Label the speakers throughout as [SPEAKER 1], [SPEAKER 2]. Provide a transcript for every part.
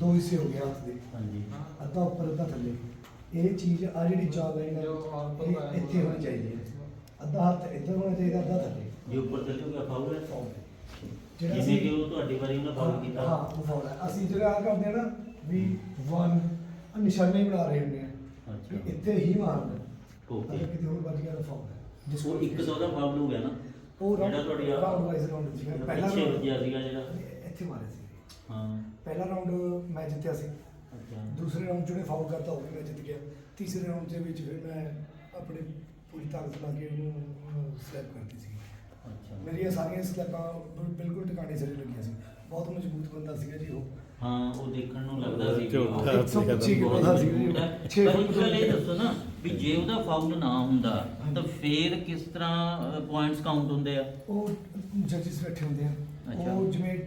[SPEAKER 1] ਦੋ ਹਿੱਸੇ ਹੋ ਗਏ ਹੱਥ ਦੇ।
[SPEAKER 2] ਹਾਂਜੀ।
[SPEAKER 1] ਅੱਧਾ ਉੱਪਰ ਅੱਧਾ ਥੱਲੇ। ਇਹ ਚੀਜ਼ ਆ ਜਿਹੜੀ ਲਾਈਨ ਹੈ ਇਹ ਇੱਥੇ ਹੋਣੀ ਚਾਹੀਦੀ ਹੈ। ਅੱਧਾ ਹੱਥ ਇੱਧਰ ਹੋਣਾ ਚਾਹੀਦਾ ਅੱਧਾ ਥੱਲੇ।
[SPEAKER 2] ਜੇ ਉੱਪਰ ਚੱਲੇ ਹੋ ਗਿਆ ਫਾਉਲ ਹੈ।
[SPEAKER 1] ਜਿਹੜਾ
[SPEAKER 2] ਜਿਵੇਂ ਕਿ ਉਹ ਤੁਹਾਡੀ ਵਾਰੀ ਉਹਨਾਂ ਫਾਉਲ ਕੀਤਾ।
[SPEAKER 1] ਹਾਂ ਉਹ ਫਾਉਲ ਹੈ। ਅਸੀਂ ਜਿਹੜਾ ਆ ਕਰਦੇ ਆ ਨਾ ਵੀ 1 ਨਿਸ਼ਾਨੇ ਬਣਾ ਰਹੇ ਹੁੰਦੇ ਆ।
[SPEAKER 2] ਅੱਛਾ।
[SPEAKER 1] ਇੱਥੇ ਹੀ ਮਾਰਨਾ. ਅਗਰ ਕਿਤੇ ਹੋਰ ਵੱਜ ਗਿਆ ਤਾਂ ਫਾਉਲ ਹੈ।
[SPEAKER 2] ਜਿਸ ਉਹ ਇੱਕ ਦਾ ਫਾਉਲ ਹੋ ਗਿਆ ਨਾ।
[SPEAKER 1] ਉਹ
[SPEAKER 2] ਜਿਹੜਾ ਤੁਹਾਡੀ ਆ-
[SPEAKER 1] ਰਾਉਂਡ ਵਾਈਜ਼ ਰਾਉਂਡ ਸੀ ਪਹਿਲਾ
[SPEAKER 2] ਪਿੱਛੇ
[SPEAKER 1] round-
[SPEAKER 2] ਵੱਜਿਆ ਸੀਗਾ ਜਿਹੜਾ।
[SPEAKER 1] ਇੱਥੇ ਮਾਰਿਆ ਸੀ।
[SPEAKER 2] ਹਾਂ।
[SPEAKER 1] ਪਹਿਲਾ ਰਾਉਂਡ ਮੈਂ ਜਿੱਤਿਆ ਸੀ।
[SPEAKER 2] ਅੱਛਾ।
[SPEAKER 1] ਦੂਸਰੇ ਰਾਉਂਡ ਜਿਹੜੇ ਫਾਉਲ ਕਰਤਾ ਉਹ ਵੀ ਮੈਂ ਜਿੱਤ ਗਿਆ। ਤੀਸਰੇ ਰਾਉਂਡ ਦੇ ਵਿੱਚ ਫਿਰ ਮੈਂ ਆਪਣੀ ਪੂਰੀ ਤਾਕਤ ਲਾ ਕੇ ਉਹਨੂੰ ਸਲੈਪ ਕਰਤੀ ਸੀ।
[SPEAKER 2] ਅੱਛਾ।
[SPEAKER 1] ਮੇਰੀਆਂ ਸਾਰੀਆਂ ਸਲੈਪਾਂ ਬਿਲ- ਬਿਲਕੁਲ ਟਿਕਾਣੇ ਸਿਰੇ ਲੱਗੀਆਂ ਸੀ। ਬਹੁਤ ਮਜ਼ਬੂਤ ਬੰਦਾ ਸੀਗਾ ਜੀ ਉਹ।
[SPEAKER 2] ਹਾਂ ਉਹ ਦੇਖਣ ਨੂੰ ਲੱਗਦਾ ਸੀ ਕਿ ਉਹ
[SPEAKER 3] ਝੂਠਾ
[SPEAKER 1] ਇੱਕ ਸੌ ਪੱਚੀ ਕਿਲੋ
[SPEAKER 2] ਬਹੁਤ
[SPEAKER 1] ਦਾ ਸੀ।
[SPEAKER 2] ਮਜ਼ਬੂਤ ਹੈ।
[SPEAKER 1] ਛੇ
[SPEAKER 2] ਪਰ
[SPEAKER 1] ਫੁੱਟ
[SPEAKER 2] ਇੱਕ ਗੱਲ ਇਹ ਦੱਸੋ ਨਾ ਵੀ ਜੇ ਉਹਦਾ ਫਾਉਲ ਨਾ ਹੁੰਦਾ ਤਾਂ ਫੇਰ ਕਿਸ ਤਰ੍ਹਾਂ ਪੁਆਇੰਟਸ ਕਾਊਂਟ ਹੁੰਦੇ ਆ?
[SPEAKER 1] ਉਹ ਜੱਜਿਸ ਬੈਠੇ ਹੁੰਦੇ ਆ।
[SPEAKER 2] ਅੱਛਾ।
[SPEAKER 1] ਉਹ ਜਿਵੇਂ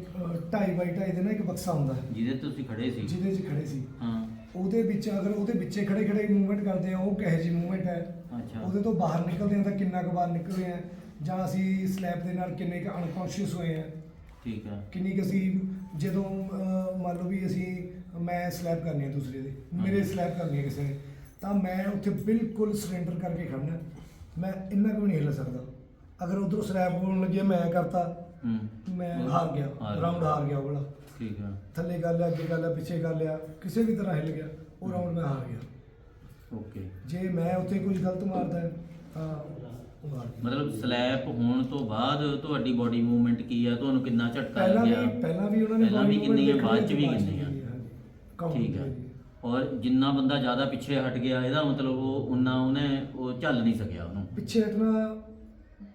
[SPEAKER 1] 2.5 ਬਾਈ 2.5 ਦੇ ਨਾ ਇੱਕ ਬਕਸਾ ਹੁੰਦਾ ਹੈ।
[SPEAKER 2] ਜਿਹਦੇ ਤੇ ਤੁਸੀਂ ਖੜੇ ਸੀ।
[SPEAKER 1] ਜਿਹਦੇ 'ਚ ਖੜੇ ਸੀ।
[SPEAKER 2] ਹਾਂ।
[SPEAKER 1] ਉਹਦੇ ਵਿੱਚ ਅਗਰ ਉਹਦੇ ਵਿੱਚੇ ਖੜੇ ਖੜੇ ਮੂਵਮੈਂਟ ਕਰਦੇ ਆ ਉਹ ਕਹੇ ਜੀ ਮੂਵਮੈਂਟ ਹੈ?
[SPEAKER 2] ਅੱਛਾ।
[SPEAKER 1] ਉਹਦੇ ਤੋਂ ਬਾਹਰ ਨਿਕਲਦੇ ਆ ਤਾਂ ਕਿੰਨਾ ਕੁ ਬਾਹਰ ਨਿਕਲੇ ਆ ਜਾਂ ਅਸੀਂ ਸਲੈਬ ਦੇ ਨਾਲ ਕਿੰਨੇ ਕੁ ਅਨਕੌਂਸ਼ੀਅਸ ਹੋਏ ਆ
[SPEAKER 2] ਠੀਕ ਹੈ।
[SPEAKER 1] ਕਿੰਨੀ ਕੁ ਅਸੀਂ ਜਦੋਂ ਅਹ, ਮੰਨ ਲਓ ਵੀ ਅਸੀਂ ਮੈਂ ਸਲੈਬ ਕਰਨੀ ਹੈ ਦੂਸਰੇ ਦੇ ਮੇਰੇ
[SPEAKER 2] ਹਾਂਜੀ।
[SPEAKER 1] ਸਲੈਬ ਕਰਨੀ ਹੈ ਕਿਸੇ ਨੇ ਤਾਂ ਮੈਂ ਉੱਥੇ ਬਿਲਕੁਲ ਸਰੈਂਡਰ ਕਰਕੇ ਖੜਨਾ ਮੈਂ ਇੰਨਾ ਕੁ ਵੀ ਨਹੀਂ ਹਿੱਲ ਸਕਦਾ। ਅਗਰ ਉਧਰੋਂ ਸਲੈਬ ਹੋਣ ਲੱਗਿਆ ਮੈਂ ਕਰਤਾ।
[SPEAKER 2] ਹੂੰ।
[SPEAKER 1] ਮੈਂ ਹਾਰ ਗਿਆ।
[SPEAKER 2] ਹਾਰ।
[SPEAKER 1] ਰਾਉਂਡ ਹਾਰ ਗਿਆ ਉਹ ਵਾਲਾ।
[SPEAKER 2] ਠੀਕ ਹੈ
[SPEAKER 1] ਥੱਲੇ ਕਰ ਲਿਆ ਅੱਗੇ ਕਰ ਲਿਆ ਪਿੱਛੇ ਕਰ ਲਿਆ ਕਿਸੇ ਵੀ ਤਰ੍ਹਾਂ ਹਿੱਲ ਗਿਆ ਉਹ ਰਾਉਂਡ ਮੈਂ ਹਾਰ ਗਿਆ।
[SPEAKER 2] ਓਕੇ।
[SPEAKER 1] ਜੇ ਮੈਂ ਉੱਥੇ ਕੁਝ ਗਲਤ ਮਾਰਦਾ ਤਾਂ ਉਹ ਹਾਰ ਗਿਆ।
[SPEAKER 2] ਮਤਲਬ ਸਲੈਪ ਹੋਣ ਤੋਂ ਬਾਅਦ ਤੁਹਾਡੀ ਬਾਡੀ ਮੂਵਮੈਂਟ ਕੀ ਆ? ਤੁਹਾਨੂੰ ਕਿੰਨਾ ਝਟਕਾ
[SPEAKER 1] ਪਹਿਲਾਂ
[SPEAKER 2] ਲੱਗਿਆ?
[SPEAKER 1] ਵੀ ਪਹਿਲਾਂ ਵੀ ਉਹਨਾਂ ਨੇ
[SPEAKER 2] ਪਹਿਲਾਂ ਵੀ
[SPEAKER 1] body
[SPEAKER 2] ਕਿੰਨੀ ਆ? ਬਾਅਦ ਚ ਵੀ ਕਿੰਨੀ ਆ?
[SPEAKER 1] ਵੀ, ਹਾਂਜੀ। Count
[SPEAKER 2] ਠੀਕ ਹੈ। ਔਰ ਜਿੰਨਾ ਬੰਦਾ ਜ਼ਿਆਦਾ ਪਿੱਛੇ ਹਟ ਗਿਆ ਇਹਦਾ ਮਤਲਬ ਉਹ ਉਨਾ ਉਹਨੇ ਉਹ ਝੱਲ ਨਹੀਂ ਸਕਿਆ ਉਹਨੂੰ।
[SPEAKER 1] ਪਿੱਛੇ ਹਟਣਾ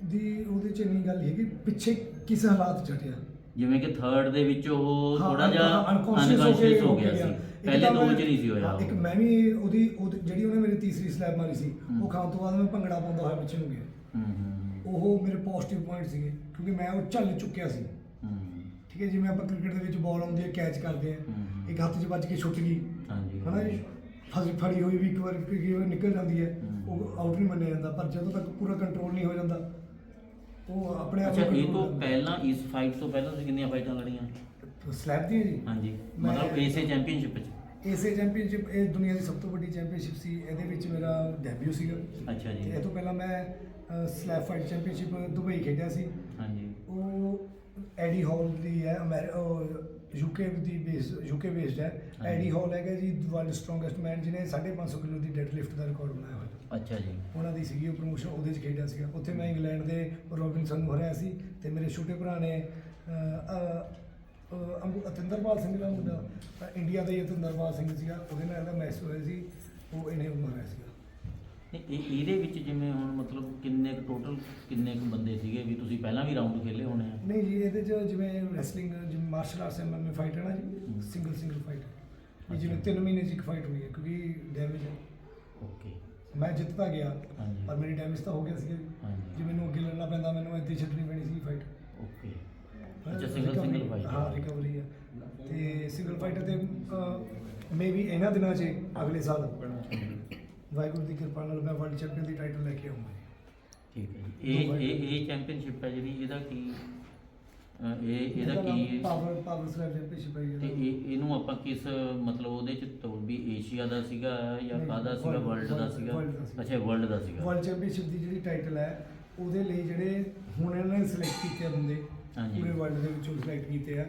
[SPEAKER 1] ਦੀ ਉਹਦੇ ਚ ਇੰਨੀ ਗੱਲ ਹੈਗੀ ਪਿੱਛੇ ਕਿਸ ਹਾਲਾਤ ਚ ਹਟਿਆ?
[SPEAKER 2] ਜਿਵੇਂ ਕਿ ਥਰਡ ਦੇ ਵਿੱਚ ਉਹ
[SPEAKER 1] ਹਾਂ,
[SPEAKER 2] ਥੋੜਾ ਜਿਹਾ
[SPEAKER 1] unconscious
[SPEAKER 2] ਅਨਕੌਂਸ਼ੀਅਸ ਹੋ ਗਿਆ। ਸੀ।
[SPEAKER 1] ਇੱਕ
[SPEAKER 2] ਪਹਿਲੇ
[SPEAKER 1] ਤਾਂ
[SPEAKER 2] ਦੋ ਚ
[SPEAKER 1] ਮੈਂ-
[SPEAKER 2] ਨਹੀਂ ਸੀ ਹੋਇਆ
[SPEAKER 1] ਹਾਂ, ਇੱਕ
[SPEAKER 2] ਉਹ।
[SPEAKER 1] ਮੈਂ ਵੀ ਉਹਦੀ ਉਹਦੀ- ਜਿਹੜੀ ਉਹਨੇ ਮੇਰੀ ਤੀਸਰੀ ਸਲੈਬ ਮਾਰੀ ਸੀ
[SPEAKER 2] ਹੂੰ।
[SPEAKER 1] ਉਹ ਖਾਣ ਤੋਂ ਬਾਅਦ ਮੈਂ ਭੰਗੜਾ ਪਾਉਂਦਾ ਹੋਇਆ ਪਿੱਛੇ ਨੂੰ ਗਿਆ।
[SPEAKER 2] ਹੂੰ ਹੂੰ
[SPEAKER 1] ਉਹ ਮੇਰੇ ਪੋਜ਼ਿਟਿਵ ਪੁਆਇੰਟ ਸੀਗੇ ਕਿਉਂਕਿ ਮੈਂ ਉਹ ਝੱਲ ਚੁੱਕਿਆ ਸੀ।
[SPEAKER 2] ਹੂੰ।
[SPEAKER 1] ਠੀਕ ਹੈ ਜਿਵੇਂ ਆਪਾਂ ਕ੍ਰਿਕਟ ਦੇ ਵਿੱਚ ਬਾਲ ਆਉਂਦੀ ਹੈ ਕੈਚ ਕਰਦੇ ਆ।
[SPEAKER 2] ਹੂੰ।
[SPEAKER 1] ਇੱਕ ਹੱਥ 'ਚ ਵੱਜ ਕੇ ਛੁੱਟ ਗਈ।
[SPEAKER 2] ਹਾਂਜੀ।
[SPEAKER 1] ਹਨਾ ਜੀ? ਫਸ ਫੜੀ ਹੋਈ ਵੀ ਇੱਕ ਵਾਰ ਕਈ ਵਾਰ ਨਿਕਲ ਜਾਂਦੀ ਹੈ। ਉਹ ਆਊਟ ਨਹੀਂ ਮੰਨਿਆ ਜਾਂਦਾ ਪਰ ਜਦੋਂ ਤੱਕ ਪੂਰਾ ਕੰਟਰੋਲ ਨਹੀਂ ਹੋ ਜਾਂਦਾ ਉਹ ਆਪਣੇ ਆਪ
[SPEAKER 2] ਅੱਛਾ
[SPEAKER 1] ਨੂੰ
[SPEAKER 2] ਇਹ
[SPEAKER 1] control
[SPEAKER 2] ਤੋਂ
[SPEAKER 1] ਕਰਦਾ।
[SPEAKER 2] ਪਹਿਲਾਂ ਇਸ ਫਾਈਟ ਤੋਂ ਪਹਿਲਾਂ ਤੁਸੀਂ ਕਿੰਨੀਆਂ ਫਾਈਟਾਂ ਲੜੀਆਂ?
[SPEAKER 1] ਸਲੈਬ ਦੀ ਹੈ ਜੀ।
[SPEAKER 2] ਹਾਂਜੀ
[SPEAKER 1] ਮੈਂ-
[SPEAKER 2] ਮਤਲਬ ਏਸੇ ਚੈਂਪੀਅਨਸ਼ਿਪ ਚ?
[SPEAKER 1] ਏਸੇ ਚੈਂਪੀਅਨਸ਼ਿਪ ਇਹ ਦੁਨੀਆ ਦੀ ਸਭ ਤੋਂ ਵੱਡੀ ਚੈਂਪੀਅਨਸ਼ਿਪ ਸੀ ਇਹਦੇ ਵਿੱਚ ਮੇਰਾ ਡੈਬਿਊ ਸੀਗਾ।
[SPEAKER 2] ਅੱਛਾ ਜੀ।
[SPEAKER 1] ਇਹ ਤੋਂ ਪਹਿਲਾਂ ਮੈਂ ਸਲੈਬ ਫਾਈਟ ਚੈਂਪੀਅਨਸ਼ਿਪ ਦੁਬਈ ਖੇਡਿਆ ਸੀ।
[SPEAKER 2] ਹਾਂਜੀ।
[SPEAKER 1] ਉਹ ਐਡੀ ਹਾਲ ਦੀ ਹੈ ਯੂਕੇ ਦੀ ਬੇਸ ਯੂਕੇ ਬੇਸਡ ਹੈ। ਐਡੀ ਹਾਲ ਹੈਗਾ ਜੀ ਵਰਲਡ ਸਟਰੋਂਗੈਸਟ ਮੈਨ ਜਿਹਨੇ 550 ਕਿਲੋ ਦੀ ਡੈਡ ਲਿਫਟ ਦਾ ਰਿਕਾਰਡ ਬਣਾਇਆ ਹੋਇਆ।
[SPEAKER 2] ਅੱਛਾ ਜੀ।
[SPEAKER 1] ਉਹਨਾਂ ਦੀ ਸੀਗੀ ਉਹ ਪ੍ਰੋਮੋਸ਼ਨ ਉਹਦੇ 'ਚ ਖੇਡਿਆ ਸੀਗਾ। ਉੱਥੇ ਮੈਂ ਇੰਗਲੈਂਡ ਦੇ ਰੋਬਿਨਸਨ ਨੂੰ ਹਰਾਇਆ ਸੀ ਤੇ ਮੇਰੇ ਛੋਟੇ ਭਰਾ ਨੇ ਅੰਬੂ ਅਤਿੰਦਰਪਾਲ ਸਿੰਘ ਦਾ ਮੁੰਡਾ ਇੰਡੀਆ ਦਾ ਹੀ ਅਤਿੰਦਰਪਾਲ ਸਿੰਘ ਸੀਗਾ। ਉਹਦੇ ਨਾਲ ਇਹਦਾ ਮੈਚ ਹੋਇਆ ਸੀ। ਉਹ ਇਹਨੇ ਉਹਨੂੰ ਹਰਾਇਆ ਸੀਗਾ।
[SPEAKER 2] ਇਹ ਇਹ- ਇਹਦੇ ਵਿੱਚ ਜਿਵੇਂ ਹੁਣ ਮਤਲਬ ਕਿੰਨੇ ਕੁ ਟੋਟਲ ਕਿੰਨੇ ਕੁ ਬੰਦੇ ਸੀਗੇ ਵੀ ਤੁਸੀਂ ਪਹਿਲਾਂ ਵੀ ਰਾਊਂਡ ਖੇਲੇ ਹੋਣੇ ਆ?
[SPEAKER 1] ਨਹੀਂ ਜੀ ਇਹਦੇ 'ਚ ਜਿਵੇਂ ਰੈਸਲਿੰਗ ਜਿਵੇਂ ਮਾਰਸ਼ਲ ਆਰਟਸ ਐਮਐਮਏ ਫਾਈਟ ਹੈ ਨਾ ਜੀ। ਸਿੰਗਲ ਸਿੰਗਲ ਫਾਈਟ ਜਿਵੇਂ 3 ਮਹੀਨੇ 'ਚ ਇੱਕ ਫਾਈਟ ਹੋਈ ਹੈ ਕਿਉਂਕਿ ਡੈਮੇਜ ਹੈ।
[SPEAKER 2] ਓਕੇ
[SPEAKER 1] ਮੈਂ ਜਿੱਤਦਾ ਗਿਆ
[SPEAKER 2] ਹਾਂਜੀ।
[SPEAKER 1] ਪਰ ਮੇਰੀ ਡੈਮੇਜ ਤਾਂ ਹੋ ਗਿਆ ਜੀ।
[SPEAKER 2] ਹਾਂਜੀ।
[SPEAKER 1] ਜੇ ਮੈਨੂੰ ਅੱਗੇ ਲੜਨਾ ਪੈਂਦਾ ਮੈਨੂੰ ਇੱਥੇ ਛੱਡਣੀ ਪੈਣੀ ਸੀ ਫਾਈਟ
[SPEAKER 2] ਓਕੇ ਅੱਛਾ ਸਿੰਗਲ ਸਿੰਗਲ ਫਾਈਟ
[SPEAKER 1] ਹਾਂ ਰਿਕਵਰੀ ਹੈ। ਤੇ ਸਿੰਗਲ ਫਾਈਟ ਤੇ ਮੇ ਵੀ ਇਹਨਾਂ ਦਿਨਾਂ 'ਚ ਅਗਲੇ ਸਾਲ। ਵਾਹਿਗੁਰੂ ਦੀ ਕਿਰਪਾ ਨਾਲ ਮੈਂ ਵਰਲਡ ਚੈਂਪੀਅਨ ਦੀ ਟਾਈਟਲ ਲੈ ਕੇ ਆਉਂਗਾ
[SPEAKER 2] ਠੀਕ ਹੈ ਜੀ। ਇਹ ਇਹ ਇਹ ਚੈਂਪੀਅਨਸ਼ਿਪ ਹੈ ਜਿਹੜੀ ਇਹਦਾ ਕੀ ਅਹ ਇਹ ਇਹਦਾ ਕੀ
[SPEAKER 1] ਪਾਵਰ ਪਾਵਰ ਸਲੈਬ ਚੈਂਪੀਅਨਸ਼ਿਪ ਹੈ
[SPEAKER 2] ਤੇ
[SPEAKER 1] ਇਹਦਾ।
[SPEAKER 2] ਇਹ ਇਹਨੂੰ ਆਪਾਂ ਕਿਸ ਮਤਲਬ ਉਹਦੇ ਚ ਤੋਂ ਵੀ ਏਸ਼ੀਆ ਦਾ ਸੀਗਾ ਜਾਂ
[SPEAKER 1] ਨਹੀਂ,
[SPEAKER 2] ਕਾਹਦਾ ਸੀਗਾ?
[SPEAKER 1] world-
[SPEAKER 2] ਵਰਲਡ ਦਾ
[SPEAKER 1] world-
[SPEAKER 2] ਸੀਗਾ?
[SPEAKER 1] world ਦਾ ਸੀਗਾ।
[SPEAKER 2] ਅੱਛਾ ਵਰਲਡ ਦਾ ਸੀਗਾ।
[SPEAKER 1] ਵਰਲਡ ਚੈਂਪੀਅਨਸ਼ਿਪ ਦੀ ਜਿਹੜੀ ਟਾਈਟਲ ਹੈ ਉਹਦੇ ਲਈ ਜਿਹੜੇ ਹੁਣ ਇਹਨਾਂ ਨੇ ਸਿਲੈਕਟ ਕੀਤੇ ਬੰਦੇ
[SPEAKER 2] ਹਾਂਜੀ।
[SPEAKER 1] ਪੂਰੇ ਵਰਲਡ ਦੇ ਵਿੱਚੋਂ ਸਿਲੈਕਟ ਕੀਤੇ ਆ।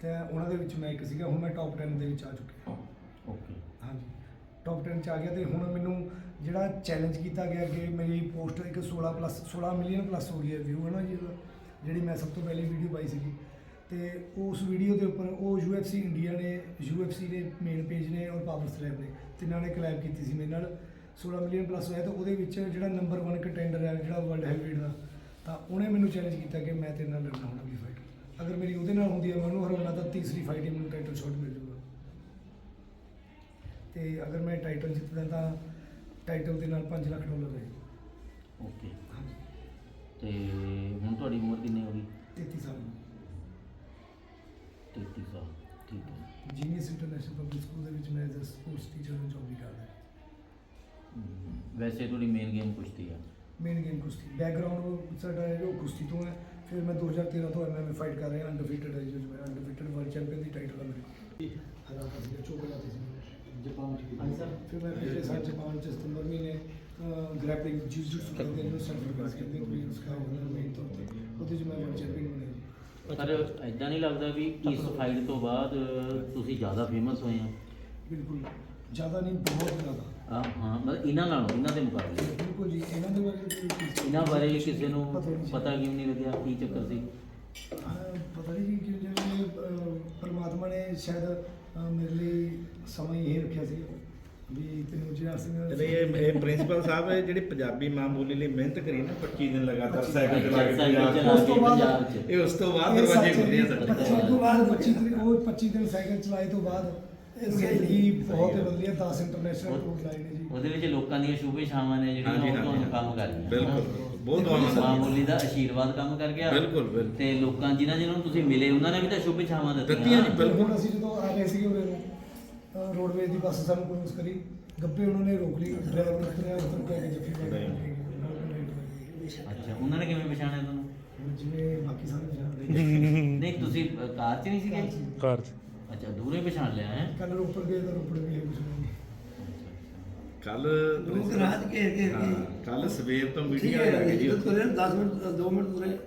[SPEAKER 1] ਤੇ ਉਹਨਾਂ ਦੇ ਵਿੱਚ ਮੈਂ ਇੱਕ ਸੀਗਾ ਹੁਣ ਮੈਂ ਟੌਪ 10 ਦੇ ਵਿੱਚ ਆ ਚੁੱਕਿਆ। ਟੌਪ 10 ਚ ਆ ਗਿਆ ਤੇ ਹੁਣ ਮੈਨੂੰ ਜਿਹੜਾ ਚੈਲੰਜ ਕੀਤਾ ਗਿਆ ਕਿ ਮੇਰੀ ਪੋਸਟ ਇੱਕ 16 ਪਲੱਸ 16 ਮਿਲੀਅਨ ਪਲੱਸ ਹੋ ਗਈ ਹੈ ਵਿਊ ਹੈ ਨਾ ਜੀ ਉਹਦਾ, ਜਿਹੜੀ ਮੈਂ ਸਭ ਤੋਂ ਪਹਿਲੀ ਵੀਡੀਓ ਪਾਈ ਸੀਗੀ। ਤੇ ਉਸ ਵੀਡੀਓ ਦੇ ਉੱਪਰ ਉਹ UFC ਇੰਡੀਆ ਨੇ UFC ਦੇ ਮੇਨ ਪੇਜ ਨੇ ਔਰ ਪਾਵਰ ਸਲੈਬ ਨੇ ਤਿੰਨਾਂ ਨੇ ਕਲੈਬ ਕੀਤੀ ਸੀ ਮੇਰੇ ਨਾਲ। 16 ਮਿਲੀਅਨ ਪਲੱਸ ਹੋਇਆ ਤਾਂ ਉਹਦੇ ਵਿੱਚ ਜਿਹੜਾ ਨੰਬਰ 1 ਕੰਟੈਂਡਰ ਹੈ ਜਿਹੜਾ ਵਰਲਡ ਹੈਵੀਵੇਟ ਦਾ ਤਾਂ ਉਹਨੇ ਮੈਨੂੰ ਚੈਲੰਜ ਕੀਤਾ ਕਿ ਮੈਂ ਤੇਰੇ ਨਾਲ ਲੜਨਾ ਹੁਣ ਅਗਲੀ ਫਾਈਟ ਅਗਰ ਮੇਰੀ ਉਹਦੇ ਨਾਲ ਹੁੰਦੀ ਹੈ ਮੈਂ ਉਹਨੂੰ ਹਰਾਉਣਾ ਤਾਂ ਤੀਸਰੀ ਫਾਈਟ ਹੀ ਮੈਨੂੰ ਟਾਈਟਲ ਸ਼ਾਟ ਮਿਲ ਜਾਊਗਾ ਤੇ ਅਗਰ ਮੈਂ ਟਾਈਟਲ ਜਿੱਤਦਾ ਤਾਂ ਟਾਈਟਲ ਦੇ ਨਾਲ 5 ਲੱਖ ਡਾਲਰ ਹੈ
[SPEAKER 2] ਓਕੇ।
[SPEAKER 1] ਹਾਂਜੀ।
[SPEAKER 2] ਤੇ ਹੁਣ ਤੁਹਾਡੀ ਉਮਰ ਕਿੰਨੀ ਹੋ ਗਈ?
[SPEAKER 1] 33 ਸਾਲ।
[SPEAKER 2] 33 ਸਾਲ ਠੀਕ ਹੈ।
[SPEAKER 1] ਜੀਨੀਅਸ ਇੰਟਰਨੈਸ਼ਨਲ ਪਬਲਿਕ ਸਕੂਲ ਦੇ ਵਿੱਚ ਮੈਂ ਐਜ਼ ਅ ਸਪੋਰਟਸ ਟੀਚਰ ਨੂੰ ਜੌਬ ਵੀ ਕਰਦਾ
[SPEAKER 2] ਹਮ, ਵੈਸੇ ਤੁਹਾਡੀ ਮੇਨ ਗੇਮ ਕੁਸ਼ਤੀ ਆ।
[SPEAKER 1] ਮੇਨ ਗੇਮ ਕੁਸ਼ਤੀ। ਬੈਕਗ੍ਰਾਉਂਡ ਸਾਡਾ ਹੈ ਜੋ ਕੁਸ਼ਤੀ ਤੋਂ ਹੈ। ਫਿਰ ਮੈਂ 2013 ਤੋਂ ਐਮਐਮਏ ਫਾਈਟ ਕਰ ਰਿਹਾ ਅਨਡਿਫੀਟਡ ਹੈ ਜੋ ਮੈਂ ਅਨਡਿਫੀਟਡ ਵਰਲਡ ਚੈਂਪੀਅਨ ਦੀ ਟਾਈਟਲ ਹੈ ਮੇਰੀ। ਹਰਾ
[SPEAKER 2] ਹਾਂਜੀ ਸਰ
[SPEAKER 1] ਫਿਰ ਮੈਂ ਪਿਛਲੇ ਸਾਲ ਜਾਪਾਨ ਚ ਸਤੰਬਰ ਮਹੀਨੇ ਗ੍ਰੈਪਲਿੰਗ ਜਿਊਜਿਟਸੂ ਕਹਿੰਦੇ ਨੇ ਸਰਟੀਫਿਕੇਟ ਕਹਿੰਦੇ ਕੋਈ ਉਸਕਾ ਉਹਨਾਂ ਮੇਨ ਤੌਰ ਤੇ ਉਹਦੇ ਚ ਮੈਂ ਵਰਲਡ ਚੈਂਪੀਅਨ ਬਣਿਆ
[SPEAKER 2] ਪਰ ਐਦਾਂ ਨਹੀਂ ਲੱਗਦਾ ਵੀ ਇਸ ਫਾਈਟ ਤੋਂ ਬਾਅਦ ਤੁਸੀਂ ਜ਼ਿਆਦਾ ਫੇਮਸ ਹੋਏ ਆ
[SPEAKER 1] ਬਿਲਕੁਲ ਜ਼ਿਆਦਾ ਨਹੀਂ ਬਹੁਤ ਜ਼ਿਆਦਾ
[SPEAKER 2] ਆ ਹਾਂ ਮਤਲਬ ਇਹਨਾਂ ਨਾਲੋਂ ਇਹਨਾਂ ਦੇ ਮੁਕਾਬਲੇ
[SPEAKER 1] ਬਿਲਕੁਲ ਜੀ ਇਹਨਾਂ ਦੇ ਬਾਰੇ
[SPEAKER 2] ਇਹਨਾਂ ਬਾਰੇ ਕਿਸੇ ਨੂੰ
[SPEAKER 1] ਪਤਾ
[SPEAKER 2] ਕਿਉਂ ਨਹੀਂ ਲੱਗਿਆ ਕੀ ਚੱਕਰ ਸੀ
[SPEAKER 1] ਪਤਾ ਨਹੀਂ ਜੀ ਕਿ ਜਿਵੇਂ ਪਰਮਾਤਮਾ ਨੇ ਸ਼ਾਇਦ ਅਹ, ਮੇਰੇ ਲਈ ਸਮਾਂ ਹੀ ਇਹ ਰੱਖਿਆ ਸੀ ਵੀ ਤੈਨੂੰ ਜਿਹੜਾ ਸਿੰਘ
[SPEAKER 3] ਤੇ ਇਹ ਇਹ ਪ੍ਰਿੰਸੀਪਲ ਸਾਹਿਬ ਇਹ ਜਿਹੜੀ ਪੰਜਾਬੀ ਮਾਂ ਬੋਲੀ ਲਈ ਮਿਹਨਤ ਕਰੀ ਨਾ 25 ਦਿਨ ਲਗਾਤਾਰ ਸਾਈਕਲ ਚਲਾ ਕੇ ਪੰਜਾਬ
[SPEAKER 1] ਉਸ ਤੋਂ ਬਾਅਦ-
[SPEAKER 2] ਪੰਜਾਬ 'ਚ।
[SPEAKER 3] ਇਹ ਉਸ ਤੋਂ ਬਾਅਦ ਦਰਵਾਜ਼ੇ
[SPEAKER 1] ਸੱਚ
[SPEAKER 3] ਖੁੱਲੇ ਆ ਸਾਡੇ
[SPEAKER 1] 25 ਤੋਂ ਬਾਅਦ 25 ਦਿਨ ਉਹ 25 ਦਿਨ ਸਾਈਕਲ ਚਲਾਏ ਤੋਂ ਬਾਅਦ ਜ਼ਿੰਦਗੀ ਬਹੁਤ ਵਧੀਆ 10 ਇੰਟਰਨੈਸ਼ਨਲ ਟੂਰ ਲਾਏ ਨੇ ਜੀ।
[SPEAKER 2] ਉਹਦੇ ਵਿੱਚ ਲੋਕਾਂ ਦੀਆਂ ਸ਼ੁਭ ਇਛਾਵਾਂ ਨੇ ਜਿਹੜੀਆਂ ਉਹ। ਤੁਹਾਨੂੰ ਕੰਮ ਕਰ ਰਹੀਆਂ।
[SPEAKER 3] ਬਿਲਕੁਲ ਬਹੁਤ ਦੁਆਵਾਂ
[SPEAKER 2] ਮਾਂ ਬੋਲੀ ਦਾ ਆਸ਼ੀਰਵਾਦ ਕੰਮ ਕਰ ਗਿਆ।
[SPEAKER 3] ਬਿਲਕੁਲ, ਬਿਲਕੁਲ।
[SPEAKER 2] ਤੇ ਲੋਕਾਂ ਜਿਨ੍ਹਾਂ ਜਿਨ੍ਹਾਂ ਨੂੰ ਤੁਸੀਂ ਮਿਲੇ ਉਹਨਾਂ ਨੇ ਵੀ ਤਾਂ ਸ਼ੁਭ ਇਛਾਵਾਂ
[SPEAKER 3] ਦਿੱਤੀਆਂ।
[SPEAKER 2] ਦਿੱਤੀਆਂ
[SPEAKER 3] ਜੀ,
[SPEAKER 1] ਤੇ
[SPEAKER 3] ਬਿਲਕੁਲ।
[SPEAKER 1] ਹੁਣ ਅਸੀਂ ਜਦੋਂ ਆ ਰਹੇ ਸੀਗੇ ਨੂੰ ਰੋਡਵੇਜ਼ ਦੀ ਬੱਸ ਸਾਨੂੰ ਕ੍ਰੋਸ ਕਰੀ ਗੱਬੇ ਉਹਨਾਂ ਨੇ ਰੋਕ ਲਈ ਡਰਾਈਵਰ ਉਤਰਿਆ ਉਤਰ ਕੇ ਜੱਫੀ ਪਾ ਕੇ
[SPEAKER 2] ਅੱਛਾ ਉਹਨਾਂ ਨੇ ਕਿਵੇਂ ਪਛਾਣਿਆ ਤੁਹਾਨੂੰ?
[SPEAKER 1] ਜਿਵੇਂ ਬਾਕੀ ਸਾਰੇ ਜਾਣਦੇ
[SPEAKER 2] ਨਹੀਂ ਤੁਸੀਂ ਕਾਰ 'ਚ ਨਹੀਂ ਸੀਗੇ?
[SPEAKER 4] ਕਾਰ 'ਚ।
[SPEAKER 2] ਅੱਛਾ ਦੂਰੇ ਪਛਾਣ ਲਿਆ ਹੈ?
[SPEAKER 1] ਕੱਲ ਰੋਪੜ ਗਏ ਤਾਂ ਰੋਪੜ ਵੀ ਹੈ ਕੁਝ ਨਹੀਂ।
[SPEAKER 3] ਕੱਲ
[SPEAKER 5] ਲੋਕ ਰਾਤ ਘੇਰ ਘੇਰ ਕੇ।
[SPEAKER 3] ਕੱਲ ਸਵੇਰ ਤੋਂ
[SPEAKER 5] ਹੈ
[SPEAKER 3] ਆ ਗਈ ਜੀ
[SPEAKER 5] ਤੁਰੇ 10 ਮਿੰਟ 2 ਮਿੰਟ ਤੁਰੇ।